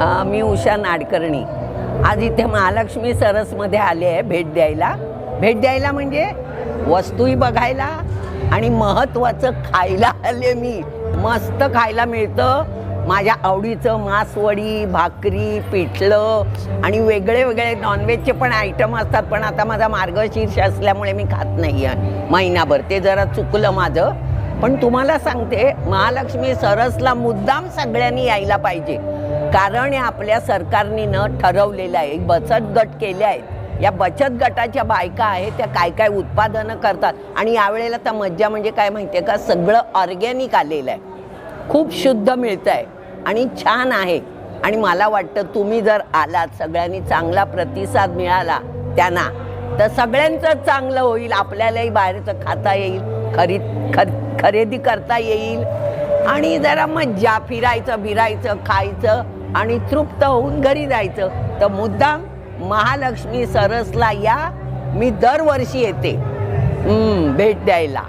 मी उषा नाडकर्णी. आज इथे महालक्ष्मी सरसमध्ये आले आहे भेट द्यायला. भेट द्यायला म्हणजे वस्तूही बघायला आणि महत्त्वाचं खायला आले मी. मस्त खायला मिळतं. माझ्या आवडीचं मासवडी भाकरी पिठलं आणि वेगळे वेगळे नॉनव्हेजचे पण आयटम असतात. पण आता माझा मार्गशीर्ष असल्यामुळे मी खात नाही आहे. महिनाभर. ते जरा चुकलं माझं. पण तुम्हाला सांगते महालक्ष्मी सरसला मुद्दाम सगळ्यांनी यायला पाहिजे. कारण हे आपल्या सरकारने न ठरवलेलं आहे. एक बचत गट केले आहेत. या बचत गटाच्या बायका आहेत त्या काय काय उत्पादनं करतात आणि यावेळेला तर मज्जा म्हणजे काय माहिती आहे का? सगळं ऑर्गॅनिक आलेलं आहे. खूप शुद्ध मिळतं आहे आणि छान आहे. आणि मला वाटतं तुम्ही जर आलात सगळ्यांनी चांगला प्रतिसाद मिळाला त्यांना तर सगळ्यांचं चांगलं होईल. आपल्यालाही बाहेरचं खाता येईल खरी खर खरेदी करता येईल. आणि जरा मज्जा फिरायचं बिरायचं खायचं आणि तृप्त होऊन घरी जायचं. तर मुद्दाम महालक्ष्मी सरसला या मी दरवर्षी येते. भेट द्यायला.